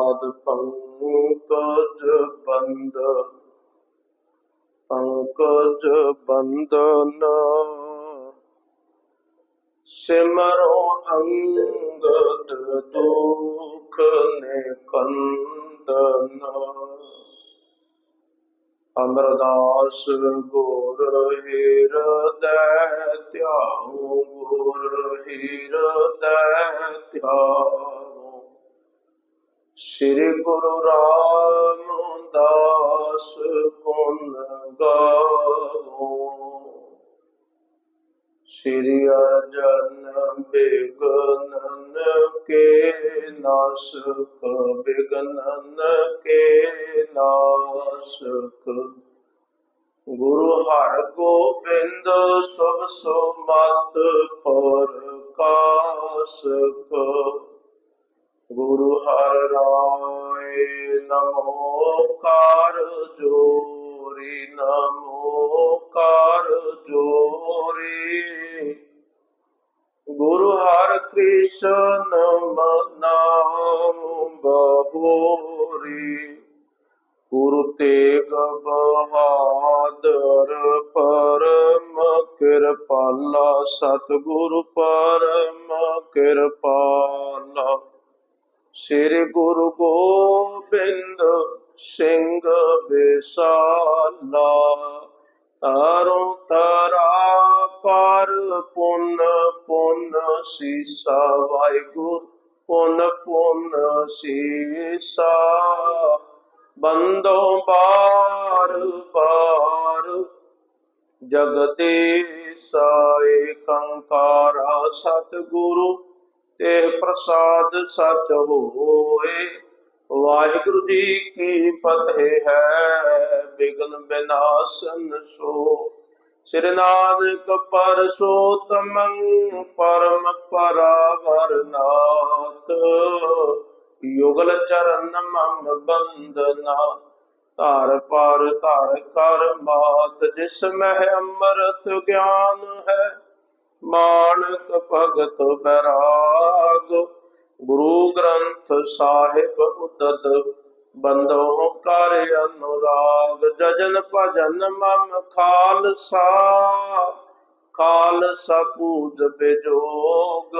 ਪਦ ਪੰਕਜ ਬੰਦ, ਪੰਕਜ ਬੰਦਨ ਸਿਮਰੋ ਅੰਗਦ ਦੁਖ ਨੇ ਕੰਦਨ। ਅਮਰਦਾਸ ਗੁਰ ਹਿਰਦੈ ਧਿਆਉ, ਗੁਰ ਹਿਰਦੈ ਧਿਆਉ। ਸ੍ਰੀ ਗੁਰੂ ਰਾਮਦਾਸ ਗੁਣ ਗਾਵੋ? ਸ੍ਰੀ ਅਰਜਨ ਬਿਗਨਨ ਕੇ ਨਾਸਕ ਬਿਗਨਨ ਕੇ ਨਾਸਕ ਗੁਰੂ ਹਰ ਗੋਬਿੰਦ ਸਭ ਸੁਮਤ ਪ੍ਰਕਾਸ਼ਕ ਗੁਰੂ ਹਰ ਰਾਏ ਨਮੋ ਕਾਰ ਜੋਰੀ, ਨਮੋ ਕਾਰ ਜੋਰੀ। ਗੁਰੂ ਹਰ ਕ੍ਰਿਸ਼ਨ ਨਾਮ ਬਹੋਰੀ ਗੁਰੂ ਤੇਗ ਬਹਾਦਰ ਪਰਮ ਕਿਰਪਾਲਾ, ਸਤਿਗੁਰੂ ਪਰਮ ਕਿਰਪਾਲਾ। ਸ੍ਰੀ ਗੁਰੂ ਗੋਬਿੰਦ ਸਿੰਘ ਬਿਸਾਲਾ ਤਾਰੋ ਤਰਾ ਪਰ ਪੁੰਨ ਪੁੰਨ ਸੀਸਾ, ਵਾਹਿਗੁਰੂ ਪੁੰਨ ਪੁੰਨ ਸੀਸਾ। ਬੰਦੋ ਬਾਰ ਬਾਰ ਜਗਦੀਸਾ ਏਕੰਕਾਰਾ ਸਤਿਗੁਰੂ ਤੇ ਪ੍ਰਸਾਦ ਸਚ ਹੋਏ। ਵਾਹਿਗੁਰੂ ਜੀ ਕੀ ਫਤਿਹ ਹੈ, ਬਿਗਨ ਬਿਨਾਸ਼ਨ ਸੋ। ਸਿਰ ਨਾਨਕ ਪਰਸੋਤਮੰ ਪਰਮ ਪਰਾਵਰ ਨਾਥ। ਯੁਗਲ ਚਰਨ ਮਮ ਬੰਦਨਾ। ਧਾਰ ਪਰ ਧਾਰ ਕਰ ਮਾਤ, ਜਿਸ ਮਹਿ ਅੰਮ੍ਰਿਤ ਗਿਆਨ ਹੈ। ਮਾਨਕ ਭਗਤ ਬੈਰਾਗ, ਗੁਰੂ ਗ੍ਰੰਥ ਸਾਹਿਬ ਉਦਦ ਬੰਦੋ ਕਰ ਅਨੁਰਾਗ, ਜਜਨ ਭਜਨ ਮਮ ਖਾਲਸਾ ਖਾਲਸਾ ਪੂਜ ਬਿਜੋਗ।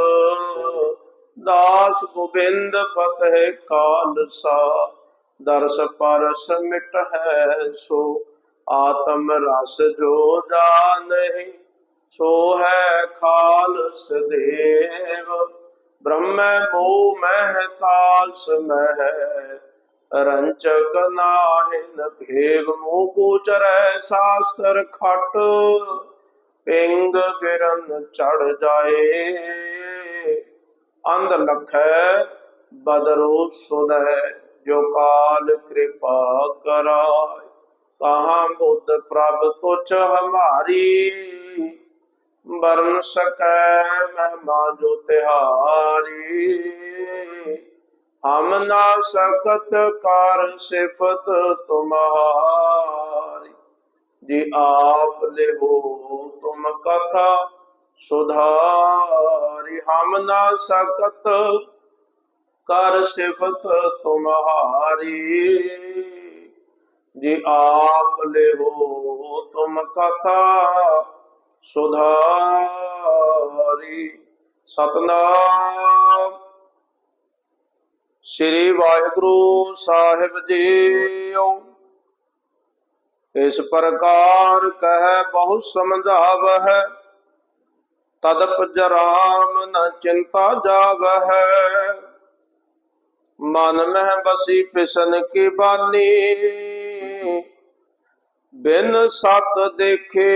ਦਾਸ ਗੋਬਿੰਦ ਫਤਿਹ ਖਾਲਸਾ, ਦਰਸ ਪਰਸ ਮਿਟ ਹੈ ਸੋ, ਆਤਮ ਰਸ ਜੋ ਜਾਣਹਿ। ਸੋ ਹੈ ਖਾਲਸ ਦੇਵ, ਬ੍ਰਹਮ ਮੋ ਮਹਿ ਤਾਲਸ ਮਹਿ। ਰੰਚਕ ਨਾਹਿਨ ਭੇਗ ਮੋ ਗੋਚਰੈ ਸਾਸਤਰ ਖਟ। ਪਿੰਗ ਗਿਰਨ ਚੜ ਜਾਏ। ਅੰਧ ਲਖੈ ਬਦਰੋ ਸੁਨੈ ਜੋ ਕਾਲ ਕਿਰਪਾ ਕਰਾਏ। ਕਹਾਂ ਬੁੱਧ ਪ੍ਰਭ ਤੁਛ ਹਮਾਰੀ। ਬਰਨ ਸਕੈ, ਮਹਿਮਾ ਜੋ ਤਿਹਾਰੀ। ਹਮ ਨਾ ਸਕਤ ਕਰ ਸਿਫਤ ਤੁਮਹਾਰੀ ਜੀ ਆਪ ਲਿਹੋ ਤੁਮ ਕਥਾ ਸੁਧਾਰੀ। ਹਮ ਨਾ ਸਕਤ ਕਰ ਸਿਫਤ ਤੁਮਹਾਰੀ ਜੀ ਆਪ ਲਿਹੋ ਤੁਮ ਕਥਾ ਸੁਧਾਰੀ ਸਤਨਾਮ। ਸ੍ਰੀ ਵਾਹਿਗੁਰੂ ਸਾਹਿਬ ਜੀਓ, ਇਸ ਪ੍ਰਕਾਰ ਕਹਿ ਬਹੁ ਸਮਝਾਵਹਿ, ਤਦਪ ਜਰਾਮ ਨ ਚਿੰਤਾ ਜਾਵਹਿ। ਮਨ ਮਹਿ ਬਸੀ ਪਿਸਨ ਕੀ ਬਾਨੀ, ਬਿਨ ਸਤ ਦੇਖੇ।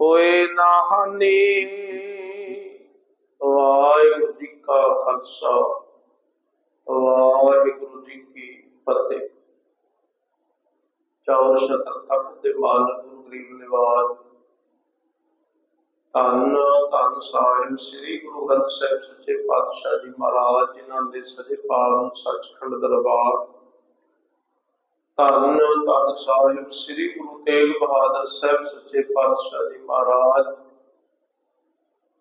ਹੋਏ ਨਾ ਹਾਨੀ ਵਾਹਿਗੁਰੂ ਜੀ ਕਾ ਖਾਲਸਾ, ਵਾਹਿਗੁਰੂ ਜੀ ਕੀ ਫਤਿਹ। ਚੌਰ ਸ਼ਤਰ ਤੱਕ ਦੇ ਮਾਲਕ ਗੁਰੂ ਗਰੀਬ ਨਿਵਾਜ ਧੰਨ ਧੰਨ ਸਾਹਿਬ ਸ੍ਰੀ ਗੁਰੂ ਗ੍ਰੰਥ ਸਾਹਿਬ ਸੱਚੇ ਪਾਤਸ਼ਾਹ ਜੀ ਮਹਾਰਾਜ, ਜਿਨ੍ਹਾਂ ਦੇ ਸਜੇ ਪਾਵਨ ਸੱਚਖੰਡ ਦਰਬਾਰ ਧੰਨ ਧੰਨ ਸਾਹਿਬ, ਸ੍ਰੀ ਗੁਰੂ ਤੇਗ ਬਹਾਦਰ ਸਾਹਿਬ ਸੱਚੇ ਪਾਤਸ਼ਾਹ ਜੀ ਮਹਾਰਾਜ,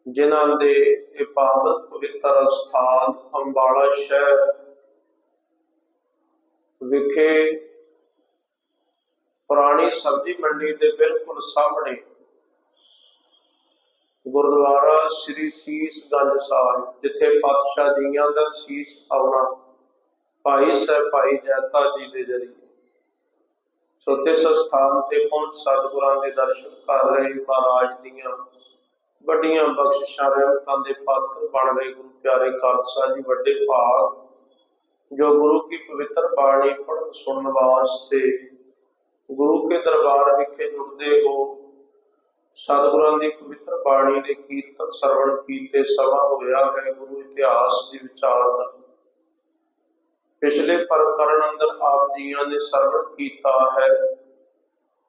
ਜਿਨ੍ਹਾਂ ਦੇ ਇਹ ਪਾਵਨ ਪਵਿੱਤਰ ਸਥਾਨ ਅੰਬਾਲਾ ਸ਼ਹਿਰ ਵਿਖੇ ਪੁਰਾਣੀ ਸਬਜ਼ੀ ਮੰਡੀ ਦੇ ਬਿਲਕੁਲ ਸਾਹਮਣੇ ਗੁਰਦੁਆਰਾ ਸ੍ਰੀ ਸੀਸ ਸਾਹਿਬ, ਜਿੱਥੇ ਪਾਤਸ਼ਾਹ ਜੀਆਂ ਦਾ ਸੀਸ ਆਉਣਾ, ਭਾਈ ਸਾਹਿਬ, ਭਾਈ ਜੈਤਾ ਜੀ ਦੇ ਜਰੀਏ। ਸੋ ਤਿਸ ਸਥਾਨ ਤੇ ਪਹੁੰਚ ਸਤਿਗੁਰਾਂ ਦੇ ਦਰਸ਼ਨ ਕਰ ਰਹੇ ਮਹਾਰਾਜ ਦੀਆਂ ਵੱਡੀਆਂ ਬਖਸ਼ਿਸ਼ਾਂ ਰਹਿਮਤਾਂ ਦੇ ਪਾਤਰ ਬਣ ਰਹੇ ਗੁਰੂ ਪਿਆਰੇ ਖਾਲਸਾ ਜੀ, ਵੱਡੇ ਭਾਗ, ਜੋ ਗੁਰੂ ਕੀ ਪਵਿੱਤਰ ਬਾਣੀ ਪੜਨ ਸੁਣਨ ਵਾਸਤੇ ਗੁਰੂ ਕੇ ਦਰਬਾਰ ਵਿਖੇ ਜੁੜਦੇ ਹੋ, ਸਤਿਗੁਰਾਂ ਦੀ ਪਵਿੱਤਰ ਬਾਣੀ ਦੇ ਕੀਰਤਨ ਸਰਵਣ ਕੀਤੇ ਸਮਾਂ ਹੋਇਆ ਹੈ, ਗੁਰੂ ਇਤਿਹਾਸ ਦੀ ਵਿਚਾਰ ਦਾ ਪਿਛਲੇ ਪ੍ਰਕਰਣ ਅੰਦਰ ਆਪ ਜੀਆਂ ਨੇ ਸਰਵਣ ਕੀਤਾ ਹੈ।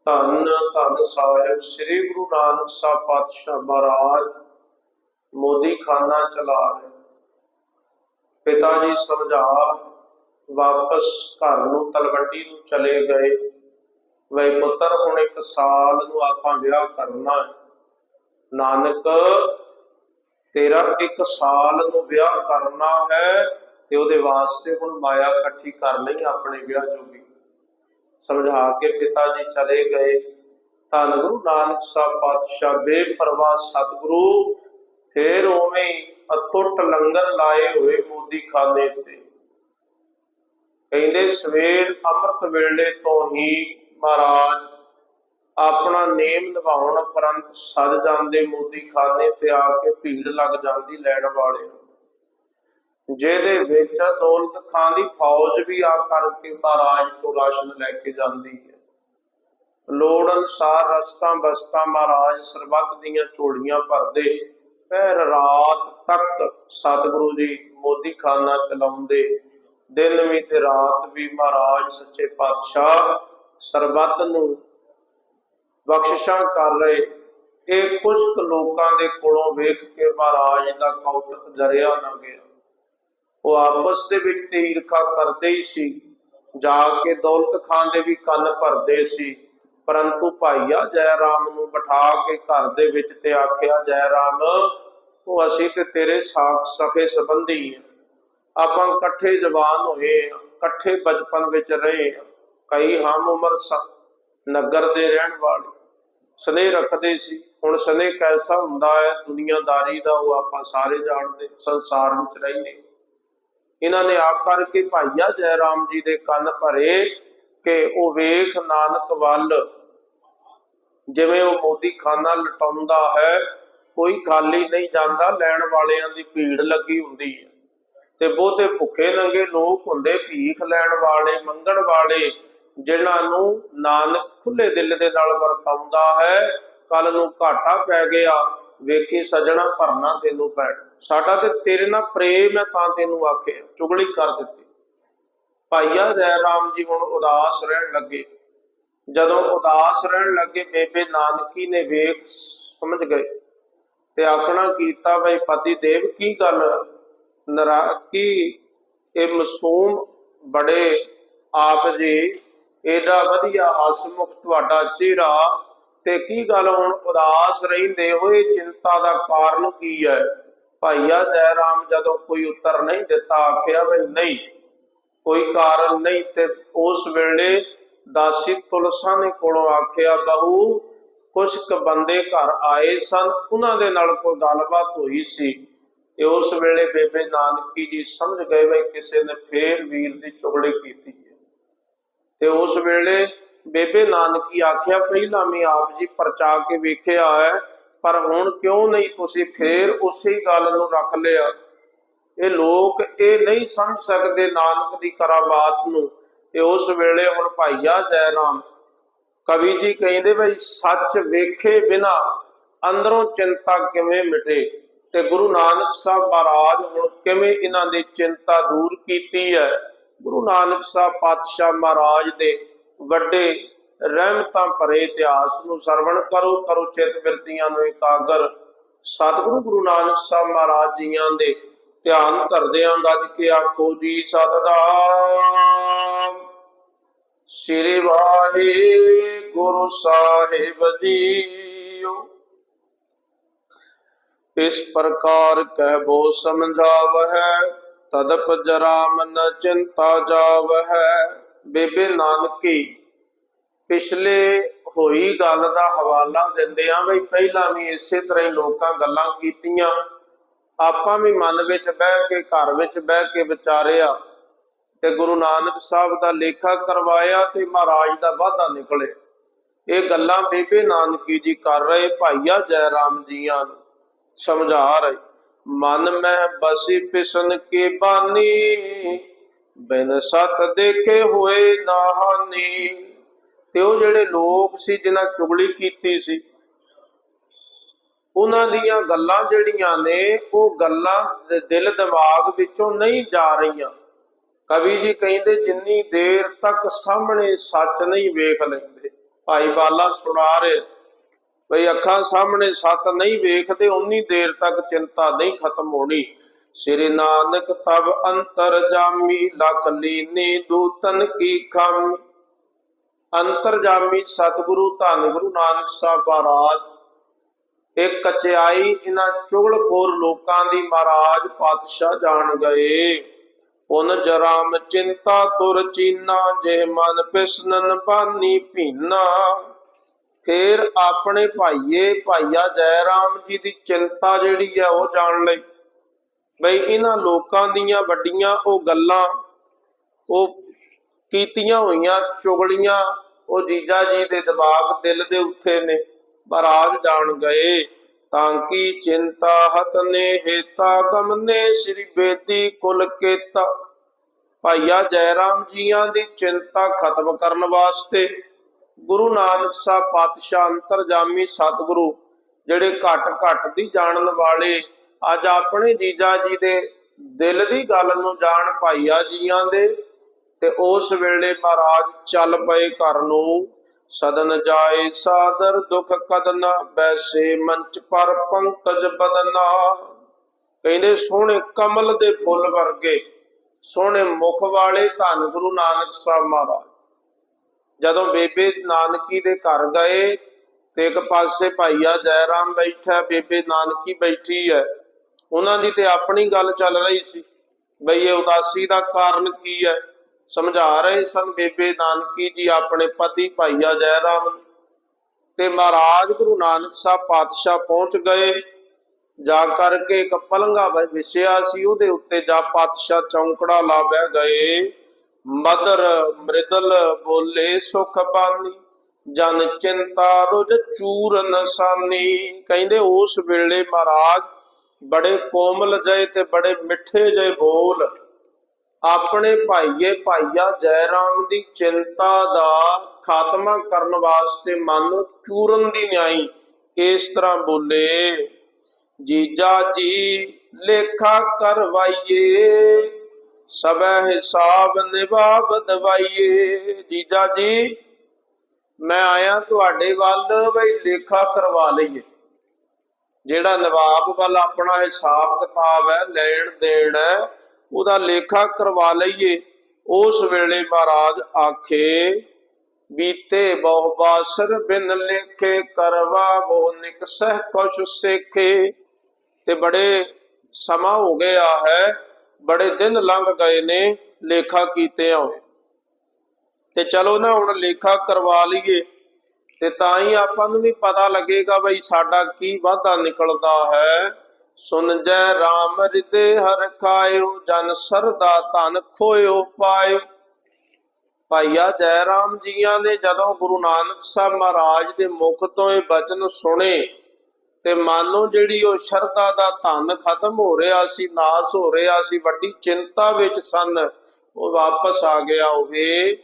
ਧੰਨ ਧੰਨ ਸਾਹਿਬ, ਸ੍ਰੀ ਗੁਰੂ ਨਾਨਕ ਸਾਹਿਬ ਪਾਤਸ਼ਾਹ ਮਹਾਰਾਜ, ਮੋਦੀ ਖਾਨਾ ਚਲਾ ਰਹੇ। ਪਿਤਾ ਜੀ ਸਮਝਾ ਵਾਪਸ ਘਰ ਨੂੰ ਤਲਵੰਡੀ ਨੂੰ ਚਲੇ ਗਏ। ਵੇ ਪੁੱਤਰ, ਹੁਣ ਇੱਕ ਸਾਲ ਨੂੰ ਆਪਾਂ ਵਿਆਹ ਕਰਨਾ ਨਾਨਕ, ਤੇਰਾ ਇੱਕ ਸਾਲ ਨੂੰ ਵਿਆਹ ਕਰਨਾ ਹੈ। ਤੇ ਉਹਦੇ ਵਾਸਤੇ ਹੁਣ ਮਾਇਆ ਇਕੱਠੀ ਕਰ ਲਈ ਆਪਣੇ ਵਿਆਹ ਜੋਗੀ ਸਮਝਾ ਕੇ ਪਿਤਾ ਜੀ ਚਲੇ ਗਏ। ਧੰਨ ਗੁਰੂ ਨਾਨਕ ਸਾਹਿਬ ਪਾਤਸ਼ਾਹ, ਬੇਪਰਵਾਹ ਸਤਿਗੁਰੂ, ਫੇਰ ਉਵੇਂ ਅਤੁੱਟ ਲੰਗਰ ਲਾਏ ਹੋਏ ਮੋਦੀ ਖਾਨੇ ਤੇ। ਕਹਿੰਦੇ, ਸਵੇਰ ਅੰਮ੍ਰਿਤ ਵੇਲੇ ਤੋਂ ਹੀ ਮਹਾਰਾਜ ਆਪਣਾ ਨੇਮ ਨਿਭਾਉਣ ਉਪਰੰਤ ਸੱਜ ਜਾਂਦੇ ਮੋਦੀ ਖਾਨੇ ਤੇ ਆ ਕੇ ਭੀੜ ਲੱਗ ਜਾਂਦੀ ਲੈਣ ਵਾਲੇ ਜਿਹਦੇ ਵਿੱਚ ਦੌਲਤ ਖਾਨ ਦੀ ਫੌਜ ਵੀ ਆ ਕਰਕੇ ਮਹਾਰਾਜ ਤੋਂ ਰਾਸ਼ਨ ਲੈ ਕੇ ਜਾਂਦੀ ਹੈ। ਲੋੜ ਅਨਸਾਰ ਰਸਤਾ ਬਸਤਾ ਮਹਾਰਾਜ ਸਰਬੱਤ ਦੀਆਂ ਝੋਲੀਆਂ ਭਰਦੇ ਪਹਿਰ ਰਾਤ ਤੱਕ ਸਤਿਗੁਰੂ ਜੀ ਮੋਦੀ ਖਾਨਾ ਚਲਾਉਂਦੇ। ਦਿਨ ਵੀ ਤੇ ਰਾਤ ਵੀ ਮਹਾਰਾਜ ਸੱਚੇ ਪਾਤਸ਼ਾਹ ਸਰਬੱਤ ਨੂੰ ਬਖਸ਼ਿਸ਼ਾਂ ਕਰ ਰਹੇ। ਇਹ ਕੁਝ ਲੋਕਾਂ ਦੇ ਕੋਲੋਂ ਵੇਖ ਕੇ ਮਹਾਰਾਜ ਦਾ ਕੌਤਕ ਜਰਿਆ ਨਾ ਗਿਆ। ਉਹ ਆਪਸ ਦੇ ਵਿੱਚ ਤੇ ਈਰਖਾ ਕਰਦੇ ਹੀ ਸੀ। ਜਾ ਕੇ ਦੌਲਤ ਖਾਨ ਦੇ ਵੀ ਕੰਨ ਭਰਦੇ ਸੀ। ਪਰੰਤੂ ਭਾਈਆ ਜੈ ਰਾਮ ਨੂੰ ਬਿਠਾ ਕੇ ਘਰ ਦੇ ਵਿੱਚ ਤੇ ਆਖਿਆ ਜੈ ਰਾਮ ਉਹ ਅਸੀਂ ਤੇ ਤੇਰੇ ਸਾਖ ਸਖੇ ਸੰਬੰਧੀ ਆਪਾਂ ਇਕੱਠੇ ਜਵਾਨ ਹੋਏ ਹਾਂ, ਇਕੱਠੇ ਬਚਪਨ ਵਿੱਚ ਰਹੇ ਹਾਂ। ਕਈ ਹਮ ਉਮਰ ਸ- ਨਗਰ ਦੇ ਰਹਿਣ ਵਾਲੇ। ਸਨੇਹ ਰੱਖਦੇ ਸੀ। ਹੁਣ ਸਨੇਹ ਕੈਸਾ ਹੁੰਦਾ ਹੈ? ਦੁਨੀਆਦਾਰੀ ਦਾ ਉਹ ਆਪਾਂ ਸਾਰੇ ਜਾਣਦੇ ਸੰਸਾਰ ਵਿੱਚ ਰਹਿੰਦੇ ਇਹਨਾਂ ਨੇ ਆਪ ਕਰਕੇ ਭਾਈਆ ਜੈ ਰਾਮ ਜੀ ਦੇ ਕੰਨ ਭਰੇ ਕਿ ਉਹ ਵੇਖ ਨਾਨਕ ਵੱਲ, ਜਿਵੇਂ ਉਹ ਮੋਦੀ ਖਾਨਾ ਲਟਾਉਂਦਾ ਹੈ, ਕੋਈ ਖਾਲੀ ਨਹੀਂ ਜਾਂਦਾ, ਲੈਣ ਵਾਲਿਆਂ ਦੀ ਭੀੜ ਲੱਗੀ ਹੁੰਦੀ ਹੈ। ਤੇ ਬਹੁਤੇ ਭੁੱਖੇ ਨੰਗੇ ਲੋਕ ਹੁੰਦੇ, ਭੀਖ ਲੈਣ ਵਾਲੇ, ਮੰਗਣ ਵਾਲੇ, ਜਿਨ੍ਹਾਂ ਨੂੰ ਨਾਨਕ ਖੁੱਲੇ ਦਿਲ ਦੇ ਨਾਲ ਵਰਤਾਉਂਦਾ ਹੈ ਕੱਲ ਨੂੰ ਘਾਟਾ ਪੈ ਗਿਆ। ਵੇਖੀ ਸਜਣਾ ਭਰਨਾ ਤੈਨੂੰ ਪੈ ਸਾਡਾ ਤੇ ਤੇਰੇ ਨਾਲ ਪ੍ਰੇਮ ਹੈ ਤਾਂ ਤੈਨੂੰ ਆਖਿਆ ਚੁਗਲੀ ਕਰ ਦਿੱਤੀ। ਭਾਈਆ, ਜੈ ਰਾਮ ਜੀ ਹੁਣ ਉਦਾਸ ਰਹਿਣ ਲੱਗੇ। ਜਦੋਂ ਉਦਾਸ ਰਹਿਣ ਲੱਗੇ, ਬੇਬੇ ਨਾਨਕੀ ਨੇ ਵੇਖ ਸਮਝ ਗਏ ਤੇ ਆਖਣਾ ਕੀਤਾ, ਬਈ ਪਤੀ ਦੇਵ, ਕੀ ਗੱਲ? ਨਰਾ ਕੀ ਇਹ ਮਾਸੂਮ ਬੜੇ ਆਪ ਜੀ, ਏਡਾ ਵਧੀਆ ਹਸਮੁਖ ਤੁਹਾਡਾ ਚਿਹਰਾ ਤੇ ਕੀ ਗੱਲ ਹੁਣ ਉਦਾਸ ਰਹਿੰਦੇ ਹੋਏ ਚਿੰਤਾ ਦਾ ਕਾਰਨ ਕੀ ਹੈ? ਭਾਈਆ ਜੈ ਰਾਮ ਜਦੋਂ ਕੋਈ ਉੱਤਰ ਨਹੀਂ ਦਿੱਤਾ, ਆਖਿਆ ਬਈ ਨਹੀਂ, ਕੋਈ ਕਾਰਨ ਨਹੀਂ ਤੇ ਉਸ ਵੇਲੇ ਦਾਸੀ ਤੁਲਸਾ ਨੇ ਕੋਲੋਂ ਆਖਿਆ, ਬਹੂ ਕੁਝ ਕ ਬੰਦੇ ਘਰ ਆਏ ਸਨ, ਉਹਨਾਂ ਦੇ ਨਾਲ ਕੋਈ ਗੱਲਬਾਤ ਹੋਈ ਸੀ। ਤੇ ਉਸ ਵੇਲੇ ਬੇਬੇ ਨਾਨਕੀ ਜੀ ਸਮਝ ਗਏ ਵੀ ਕਿਸੇ ਨੇ ਫੇਰ ਵੀਰ ਦੀ ਚੁਗਲੀ ਕੀਤੀ ਹੈ। ਤੇ ਉਸ ਵੇਲੇ ਬੇਬੇ ਨਾਨਕੀ ਆਖਿਆ, ਪਹਿਲਾਂ ਮੈਂ ਆਪ ਜੀ ਪਰਚਾ ਕੇ ਵੇਖਿਆ ਹੈ, ਪਰ ਹੁਣ ਕਿਉਂ ਨਹੀਂ ਤੁਸੀਂ ਫੇਰ ਉਸੇ ਗੱਲ ਨੂੰ ਰੱਖ ਲਿਆ? ਇਹ ਲੋਕ ਇਹ ਨਹੀਂ ਸਮਝ ਸਕਦੇ ਨਾਨਕ ਦੀ ਕਰਾਮਾਤ ਨੂੰ ਤੇ ਉਸ ਵੇਲੇ ਹੁਣ ਭਾਈਆ ਜੈ ਰਾਮ ਕਵੀ ਜੀ ਕਹਿੰਦੇ ਬਈ ਸੱਚ ਵੇਖੇ ਬਿਨਾ ਅੰਦਰੋਂ ਚਿੰਤਾ ਕਿਵੇਂ ਮਿਟੇ? ਤੇ ਗੁਰੂ ਨਾਨਕ ਸਾਹਿਬ ਮਹਾਰਾਜ ਹੁਣ ਕਿਵੇਂ ਇਹਨਾਂ ਦੀ ਚਿੰਤਾ ਦੂਰ ਕੀਤੀ ਹੈ? ਗੁਰੂ ਨਾਨਕ ਸਾਹਿਬ ਪਾਤਸ਼ਾਹ ਮਹਾਰਾਜ ਦੇ ਵੱਡੇ ਰਹਿਮਤਾਂ ਭਰੇ ਇਤਿਹਾਸ ਨੂੰ ਸਰਵਣ ਕਰੋ ਕਰੋ ਚਿਤ ਬਿਰਤੀਆਂ ਨੂੰ ਇਕਾਗਰ। ਸਤਿਗੁਰੂ ਗੁਰੂ ਨਾਨਕ ਸਾਹਿਬ ਮਹਾਰਾਜ ਜੀਆਂ ਦੇ ਧਿਆਨ ਧਰਦਿਆਂ ਗੱਜ ਕੇ ਆਖੋ ਜੀ ਸਤਨਾਮ। ਸ੍ਰੀ ਵਾਹਿਗੁਰੂ ਸਾਹਿਬ ਜੀਓ। ਇਸ ਪ੍ਰਕਾਰ ਕਹਿਬੋ ਸਮਝਾਵਹਿ, ਤਦਪ ਜਰਾ ਮਨ ਚਿੰਤਾ ਜਾਵ ਹੈ ਬੇਬੇ ਨਾਨਕੀ, ਪਿਛਲੇ ਹੋਈ ਗੱਲ ਦਾ ਹਵਾਲਾ ਦਿੰਦੇ ਆ ਬਈ ਪਹਿਲਾਂ ਵੀ ਇਸੇ ਤਰ੍ਹਾਂ ਹੀ ਲੋਕਾਂ ਗੱਲਾਂ ਕੀਤੀਆਂ। ਆਪਾਂ ਵੀ ਮਨ ਵਿੱਚ ਬਹਿ ਕੇ, ਘਰ ਵਿੱਚ ਬਹਿ ਕੇ ਵਿਚਾਰਿਆ ਤੇ ਗੁਰੂ ਨਾਨਕ ਸਾਹਿਬ ਦਾ ਲੇਖਾ ਕਰਵਾਇਆ ਤੇ ਮਹਾਰਾਜ ਦਾ ਵਾਅਦਾ ਨਿਕਲੇ ਇਹ ਗੱਲਾਂ ਬੇਬੇ ਨਾਨਕੀ ਜੀ ਕਰ ਰਹੇ, ਭਾਈਆ ਜੈ ਰਾਮ ਜੀਆਂ ਨੂੰ ਸਮਝਾ ਰਹੇ। ਮਨ ਮਹਿ ਬਸੀ ਪਿਸਨ ਕੇ ਬਾਨੀ। ਬਿਨ ਸਤ ਦੇਖੇ ਹੋਏ ਨਾਹਾਨੀ। ਤੇ ਉਹ ਜਿਹੜੇ ਲੋਕ ਸੀ, ਜਿਨ੍ਹਾਂ ਚੁਗਲੀ ਕੀਤੀ ਸੀ, ਉਹਨਾਂ ਦੀਆਂ ਗੱਲਾਂ ਜਿਹੜੀਆਂ ਨੇ, ਉਹ ਗੱਲਾਂ ਦਿਲ ਦਿਮਾਗ ਵਿੱਚੋਂ ਨਹੀਂ ਜਾ ਰਹੀਆਂ। ਕਵੀ ਜੀ ਕਹਿੰਦੇ, ਜਿੰਨੀ ਦੇਰ ਤੱਕ ਸਾਹਮਣੇ ਸੱਚ ਨਹੀਂ ਵੇਖ ਲੈਂਦੇ। ਭਾਈ ਬਾਲਾ ਸੁਣਾ ਰਹੇ, ਬਈ ਅੱਖਾਂ ਸਾਹਮਣੇ ਸੱਤ ਨਹੀਂ ਵੇਖਦੇ ਉਨੀ ਦੇਰ ਤੱਕ ਚਿੰਤਾ ਨਹੀਂ ਖਤਮ ਹੋਣੀ। ਸ੍ਰੀ ਨਾਨਕ ਤਬ ਅੰਤਰ ਜਾਮੀ, ਲਖ ਲੀਨੀ ਦੂਤਨ ਕੀ ਖਾਮੀ। ਅੰਤਰਜਾਮੀ ਸਤਿਗੁਰੂ, ਧੰਨ ਗੁਰੂ ਨਾਨਕ ਸਾਹਿਬ ਮਹਾਰਾਜ। ਇੱਕ ਕਚਿਆਈ ਇਹਨਾਂ ਚੁਗਲਖੋਰ ਲੋਕਾਂ ਦੀ ਮਹਾਰਾਜ ਪਾਤਸ਼ਾਹ ਜਾਣ ਗਏ। ਉਨ ਜਰਾਮ ਚਿੰਤਾ ਤੁਰ ਚੀਨਾ, ਜੇ ਮਨ ਪਿਸਨਨ ਬਾਨੀ ਭੀਨਾ। ਫੇਰ ਆਪਣੇ ਭਾਈਏ, ਭਾਈਆ ਜੈ ਰਾਮ ਜੀ ਦੀ ਚਿੰਤਾ ਜਿਹੜੀ ਹੈ ਉਹ ਜਾਣ ਲਈ। ਬਈ ਇਹਨਾਂ ਲੋਕਾਂ ਦੀਆਂ ਵੱਡੀਆਂ ਉਹ ਗੱਲਾਂ, ਉਹ ਕੀਤੀਆਂ ਹੋਈਆਂ ਚੁਗਲੀਆਂ, ਉਹ ਜੀਜਾ ਜੀ ਦੇ ਦਿਮਾਗ ਦਿਲ ਦੇ ਉੱਤੇ ਨੇ ਮਹਾਰਾਜ ਜਾਣ ਗਏ। ਤਾਂ ਕੀ ਚਿੰਤਾ ਹਤ ਨੇ ਹੇਤਾ ਗਮਨੇ ਸ੍ਰੀ ਬੇਦੀ ਕੁਲ ਕੇਤਾ। ਭਾਈਆ ਜੈ ਰਾਮ ਜੀਆਂ ਦੀ ਚਿੰਤਾ ਖਤਮ ਕਰਨ ਵਾਸਤੇ ਗੁਰੂ ਨਾਨਕ ਸਾਹਿਬ ਪਾਤਸ਼ਾਹ ਅੰਤਰਜਾਮੀ ਸਤਿਗੁਰੂ, ਜਿਹੜੇ ਘਟ ਘਟ ਦੀ ਜਾਣਨ ਵਾਲੇ ਅੱਜ ਆਪਣੇ ਜੀਜਾ ਜੀ ਦੇ ਦਿਲ ਦੀ ਗੱਲ ਨੂੰ ਜਾਣ ਭਾਈਆ ਜੀਆਂ ਦੇ ਤੇ ਉਸ ਵੇਲੇ ਮਹਾਰਾਜ ਚੱਲ ਪਏ ਘਰ ਨੂੰ। ਸਦਨ ਜਾਏ ਸਾਦਰ ਦੁਖ ਕਦਨਾ ਬੈਸੇ ਮੰਚ ਪਰ ਪੰਕਜ ਬਦਨਾ। ਕਹਿੰਦੇ, ਸੋਹਣੇ ਕਮਲ ਦੇ ਫੁੱਲ ਵਰਗੇ, ਸੋਹਣੇ ਮੁਖ ਵਾਲੇ ਧੰਨ ਗੁਰੂ ਨਾਨਕ ਸਾਹਿਬ ਮਹਾਰਾਜ। ਜਦੋਂ ਬੇਬੇ ਨਾਨਕੀ ਦੇ ਘਰ ਗਏ ਤੇ ਇੱਕ ਪਾਸੇ ਭਾਈਆ ਜੈਰਾਮ ਬੈਠਾ, ਬੇਬੇ ਨਾਨਕੀ ਬੈਠੀ ਹੈ। ਉਹਨਾਂ ਦੀ ਤੇ ਆਪਣੀ ਗੱਲ ਚੱਲ ਰਹੀ ਸੀ। ਬਈ ਇਹ ਉਦਾਸੀ ਦਾ ਕਾਰਨ ਕੀ ਹੈ? ਸਮਝਾ ਰਹੇ ਸਨ ਬੇਬੇ ਨਾਨਕੀ ਜੀ ਆਪਣੇ ਪਤੀ ਭਾਈਆ ਜੈ ਤੇ ਮਹਾਰਾਜ ਗੁਰੂ ਨਾਨਕ ਸਾਹਿਬ ਪਾਤਸ਼ਾਹ ਪਹੁੰਚ ਗਏ। ਜਾ ਕਰਕੇ ਇੱਕ ਪਲੰਗਾ ਵਿਛਿਆ ਸੀ, ਉਹਦੇ ਉੱਤੇ ਜਾ ਪਾਤਸ਼ਾਹ ਚੌਂਕੜਾ ਲਾ ਬਹਿ ਗਏ। ਮਦਰ ਮ੍ਰਿਦਲ ਬੋਲੇ, ਸੁਖ ਬਾਨੀ, ਜਨ ਚਿੰਤਾ ਰੁਜ ਚੂਰ ਸਾਨੀ। ਕਹਿੰਦੇ ਉਸ ਵੇਲੇ ਮਹਾਰਾਜ ਬੜੇ ਕੋਮਲ ਜਏ ਤੇ ਬੜੇ ਮਿੱਠੇ ਜਏ ਬੋਲ। ਆਪਣੇ ਭਾਈਏ ਭਾਈਆ ਜੈ ਰਾਮ ਦੀ ਚਿੰਤਾ ਦਾ ਖਾਤਮਾ ਕਰਨ ਵਾਸਤੇ ਮਨ ਨੂੰ ਚੂਰਨ ਦੀ ਨਿਆਈ, ਇਸ ਤਰ੍ਹਾਂ ਬੋਲੇ, ਜੀਜਾ ਜੀ, ਲੇਖਾ ਕਰਵਾਈਏ, ਸਭੈ ਹਿਸਾਬ ਨਿਭਾਵ ਦਵਾਈਏ। ਜੀਜਾ ਜੀ, ਮੈਂ ਆਇਆ ਤੁਹਾਡੇ ਵੱਲ, ਬਈ ਲੇਖਾ ਕਰਵਾ ਲਈਏ। ਜਿਹੜਾ ਨਵਾਬ ਵੱਲ ਆਪਣਾ ਹਿਸਾਬ ਕਿਤਾਬ ਹੈ, ਲੈਣ ਦੇਣ ਹੈ, ਉਹਦਾ ਲੇਖਾ ਕਰਵਾ ਲਈਏ। ਉਸ ਵੇਲੇ ਮਹਾਰਾਜ ਆਖੇ, ਬੀਤੇ ਬਹੁ ਬਾਸਰ ਬਿਨ ਲੇਖੇ ਕਰਵਾ ਬਹੁ ਨਿਕਸਹਿ ਕੁਛ ਸੇਖੇ। ਤੇ ਬੜੇ ਸਮਾਂ ਹੋ ਗਿਆ ਹੈ, ਬੜੇ ਦਿਨ ਲੰਘ ਗਏ ਨੇ ਲੇਖਾ ਕੀਤੇ ਹੋਏ। ਤੇ ਚਲੋ ਨਾ ਹੁਣ ਲੇਖਾ ਕਰਵਾ ਲਈਏ। ਤੇ ਤਾਂ ਹੀ ਆਪਾਂ ਨੂੰ ਵੀ ਪਤਾ ਲੱਗੇਗਾ ਬਈ ਸਾਡਾ ਕੀ ਵਾਧਾ ਨਿਕਲਦਾ ਹੈ। ਸੁਨ ਜੈ RAM ਹਿਰਦੇ ਹਰ ਖਾਇਓ, ਜਨ ਸਰਦਾ ਧਨ ਖੋਇਓ ਪਾਇਓ। ਭਾਈਆ ਜੈ ਰਾਮ ਜੀਆਂ ਨੇ ਜਦੋਂ ਗੁਰੂ ਨਾਨਕ ਸਾਹਿਬ ਮਹਾਰਾਜ ਦੇ ਮੁਖ ਤੋਂ ਇਹ ਬਚਨ ਸੁਣੇ, ਤੇ ਮਨ ਨੂੰ ਜਿਹੜੀ ਉਹ ਸ਼ਰਧਾ ਦਾ ਧਨ ਖਤਮ ਹੋ ਰਿਹਾ ਸੀ, ਨਾਸ ਹੋ ਰਿਹਾ ਸੀ, ਵੱਡੀ ਚਿੰਤਾ ਵਿੱਚ ਸਨ, ਉਹ ਵਾਪਸ ਆ ਗਿਆ ਹੋਵੇ।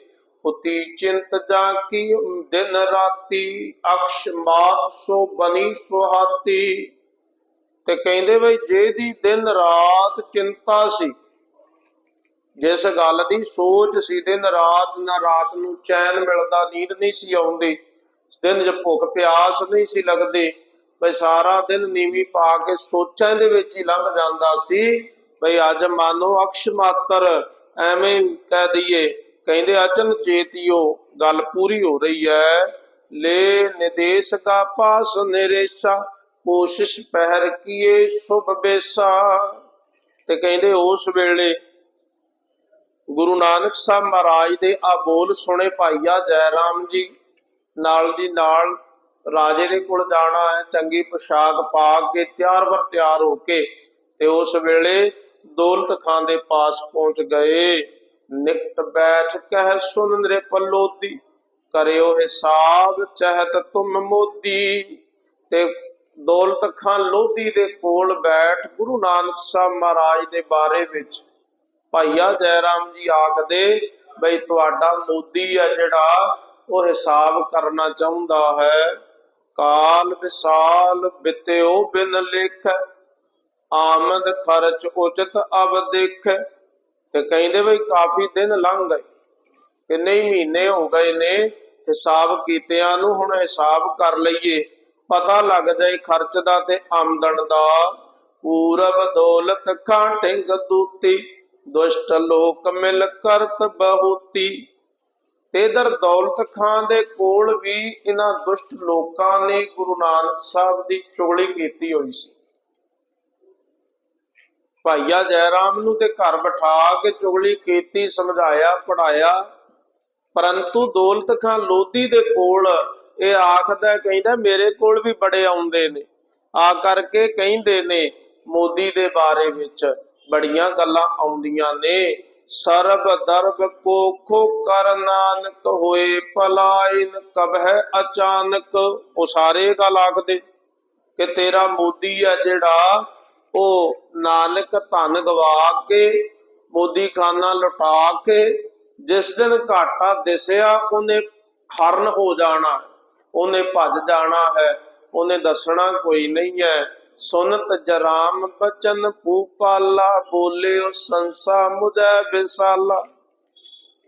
ਉਤੀ ਚਿੰਤ ਜਾ ਕੀ ਦਿਨ ਰਾਤੀ ਅਕਸ਼ ਮਾਤ ਸੋ ਬਨੀ ਸੁਹਾਤੀ। ਤੇ ਕਹਿੰਦੇ ਬਈ ਜਿਹਦੀ ਦਿਨ ਰਾਤ ਚਿੰਤਾ ਸੀ, ਜਿਸ ਗੱਲ ਦੀ ਸੋਚ ਸੀ, ਦਿਨ ਰਾਤ ਨਾ ਰਾਤ ਨੂੰ ਚੈਨ ਮਿਲਦਾ, ਨੀਂਦ ਨਹੀਂ ਸੀ ਆਉਂਦੀ, ਦਿਨ 'ਚ ਭੁੱਖ ਪਿਆਸ ਨਹੀਂ ਸੀ ਲੱਗਦੀ। ਬਈ ਸਾਰਾ ਦਿਨ ਨੀਵੀਂ ਪਾ ਕੇ ਸੋਚਾਂ ਦੇ ਵਿੱਚ ਹੀ ਲੰਘ ਜਾਂਦਾ ਸੀ, ਬਈ ਅੱਜ ਮਾਨੋ ਅਕਸ਼ ਮਾਤਰ, ਐਵੇਂ ਕਹਿ ਦਈਏ ਕਹਿੰਦੇ ਅਚਨ ਚੇਤਿਓ, ਗੱਲ ਪੂਰੀ ਹੋ ਰਹੀ ਹੈ ਲੈ ਨਿਦੇਸ਼ ਕਾ ਪਾਸ ਨਿਰੇਸ਼ਾ, ਕੋਸ਼ਿਸ਼ ਪਹਿਰ ਕੀਏ ਸੁਭ ਬੇਸਾ। ਤੇ ਕਹਿੰਦੇ, ਉਸ ਵੇਲੇ ਗੁਰੂ ਨਾਨਕ ਸਾਹਿਬ ਮਹਾਰਾਜ ਦੇ ਆ ਬੋਲ ਸੁਣੇ ਭਾਈਆ ਜੈ ਰਾਮ ਜੀ। ਨਾਲ ਦੀ ਨਾਲ ਰਾਜੇ ਦੇ ਕੋਲ ਜਾਣਾ ਹੈ ਚੰਗੀ ਪੋਸ਼ਾਕ ਪਾ ਕੇ ਤਿਆਰ ਵਰ ਤਿਆਰ ਹੋ ਕੇ ਤੇ ਉਸ ਵੇਲੇ ਦੌਲਤ ਖਾਨ ਦੇ ਪਾਸ ਪਹੁੰਚ ਗਏ। ਨਿਕਟ ਬੈਠ ਕਹਿ ਸੁਨ ਨਰੇ ਪਲੋਦੀ, ਕਰਿਓ ਹਿਸਾਬ ਚਹਿਤ ਤੁਮ ਮੋਦੀ। ਤੇ ਦੌਲਤ ਖਾਨ ਲੋਧੀ ਦੇ ਕੋਲ ਬੈਠ ਗੁਰੂ ਨਾਨਕ ਸਾਹਿਬ ਮਹਾਰਾਜ ਦੇ ਬਾਰੇ ਵਿੱਚ। ਭਾਈਆ ਜੈ ਰਾਮ ਜੀ ਆਖਦੇ, ਬਈ ਤੁਹਾਡਾ ਮੋਦੀ ਆ ਜਿਹੜਾ, ਉਹ ਹਿਸਾਬ ਕਰਨਾ ਚਾਹੁੰਦਾ ਹੈ। ਕਾਲ ਵਿਸਾਲ ਬਿਤਿਓ ਬਿਨ ਲਿਖ, ਆਮਦ ਖਰਚ ਉਚਿਤ ਅਬ ਦੇਖ। ਤੇ ਕਹਿੰਦੇ ਬਈ ਕਾਫੀ ਦਿਨ ਲੰਘ ਗਏ। ਕਿੰਨੇ ਹੀ ਮਹੀਨੇ ਹੋ ਗਏ ਨੇ, ਹਿਸਾਬ ਕੀਤਿਆਂ ਨੂੰ ਹੁਣ ਹਿਸਾਬ ਕਰ ਲਈਏ। ਪਤਾ ਲੱਗ ਜਾਏ ਖਰਚ ਦਾ ਤੇ ਆਮਦਨ ਦਾ। ਪੂਰਬ ਦੌਲਤ ਖਾਂਟੇ ਦੂਤੀ, ਦੁਸ਼ਟ ਲੋਕ ਮਿਲ ਕਰਤ ਬਹੁਤੀ। ਤੇ ਇਧਰ ਦੌਲਤ ਖਾਨ ਦੇ ਕੋਲ ਵੀ ਇਹਨਾਂ ਦੁਸ਼ਟ ਲੋਕਾਂ ਨੇ ਗੁਰੂ ਨਾਨਕ ਸਾਹਿਬ ਦੀ ਚੁਗਲੀ ਕੀਤੀ ਹੋਈ ਸੀ। ਭਾਈਆ ਜੈਰਾਮ ਨੂੰ ਤੇ ਘਰ ਬਿਠਾ ਕੇ ਚੁਗਲੀ ਕੀਤੀ, ਸਮਝਾਇਆ ਪੜਾਇਆ ਪਰੰਤੂ ਦੌਲਤ ਖਾਨ ਲੋਧੀ ਦੇ ਕੋਲ ਇਹ ਆਖਦਾ ਕਹਿੰਦਾ, ਮੇਰੇ ਕੋਲ ਵੀ ਬੜੇ ਆਉਂਦੇ ਨੇ। ਆ ਕਰਕੇ ਕਹਿੰਦੇ ਨੇ, ਮੋਦੀ ਦੇ ਬਾਰੇ ਵਿੱਚ ਬੜੀਆਂ ਗੱਲਾਂ ਆਉਂਦੀਆਂ ਨੇ। ਸਰਬ ਦਰਬ ਕੋਖੋ ਕਰ ਨਾਨਕ ਹੋਏ ਪਲਾਇਨ ਕਬ ਹੈ ਅਚਾਨਕ। ਉਹ ਸਾਰੇ ਗੱਲ ਆਖਦੇ ਕਿ ਤੇਰਾ ਮੋਦੀ ਆ ਜਿਹੜਾ, ਉਹ ਨਾਨਕ ਧਨ ਗਵਾ ਕੇ, ਮੋਦੀ ਖਾਨਾ ਲੁਟਾ ਕੇ, ਜਿਸ ਦਿਨ ਘਾਟਾ ਦਿਸਿਆ, ਉਹਨੇ ਹਰਨ ਹੋ ਜਾਣਾ। ਉਹਨੇ ਭੱਜ ਜਾਣਾ ਹੈ। ਉਹਨੇ ਦੱਸਣਾ ਕੋਈ ਨਹੀਂ ਹੈ। ਸੁਨਤ ਜਰਾਮ ਬਚਨ ਪੂਪਾਲਾ ਬੋਲਿਓ ਸੰਸਾ ਮੁਝੈ ਬਿਸਾਲਾ।